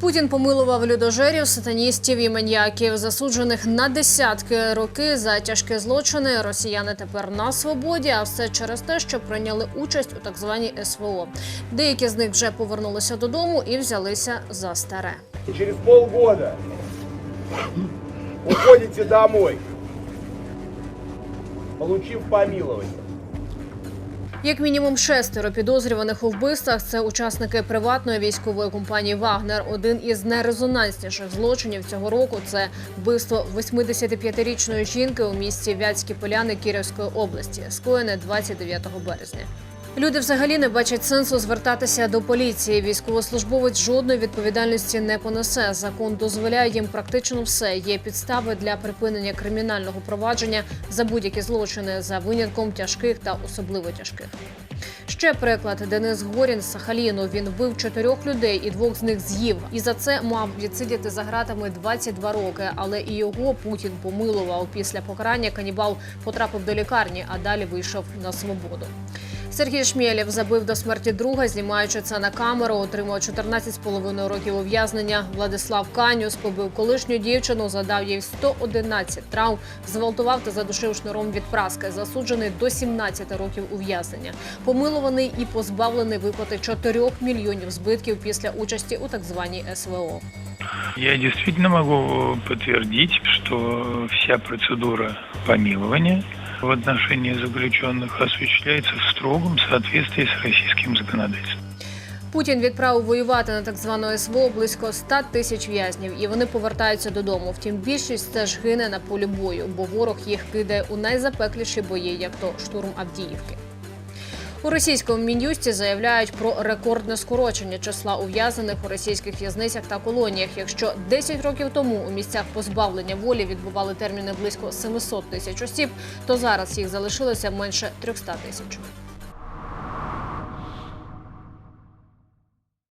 Путін помилував людожерів, сатаністів і маніяків, засуджених на десятки роки за тяжкі злочини. Росіяни тепер на свободі, а все через те, що прийняли участь у так званій СВО. Деякі з них вже повернулися додому і взялися за старе. Через полгода уходите домой, получив помилование. Як мінімум шестеро підозрюваних у вбивствах це учасники приватної військової компанії Вагнер. Один із найрезонансніших злочинів цього року це вбивство 85-річної жінки у місті Вятські Поляни Кіровської області, скоєне 29 березня. Люди взагалі не бачать сенсу звертатися до поліції. Військовослужбовець жодної відповідальності не понесе. Закон дозволяє їм практично все. Є підстави для припинення кримінального провадження за будь-які злочини за винятком тяжких та особливо тяжких. Ще приклад Денис Горін з Сахаліну. Він вбив чотирьох людей і двох з них з'їв. І за це мав відсидіти за ґратами 22 роки. Але і його Путін помилував. Після покарання канібал потрапив до лікарні, а далі вийшов на свободу. Сергій Шмєлєв забив до смерті друга, знімаючи це на камеру. Отримав 14,5 років ув'язнення. Владислав Канюс побив колишню дівчину, задав їй 111 травм, зґвалтував та задушив шнуром від праски. Засуджений до 17 років ув'язнення. Помилуваний і позбавлений виплати 4 мільйонів збитків після участі у так званій СВО. Я действительно могу подтвердить, что вся процедура помилования в отношении заключенных осуществляется в строгом соответствии с российским законодательством. Путін відправив воювати на так званої СВО близько 100 тисяч в'язнів, і вони повертаються додому. Втім, більшість теж гине на полі бою, бо ворог їх кидає у найзапекліші бої, як то штурм Авдіївки. У російському мін'юсті заявляють про рекордне скорочення числа ув'язнених у російських в'язницях та колоніях. Якщо 10 років тому у місцях позбавлення волі відбували терміни близько 700 тисяч осіб, то зараз їх залишилося менше 300 тисяч.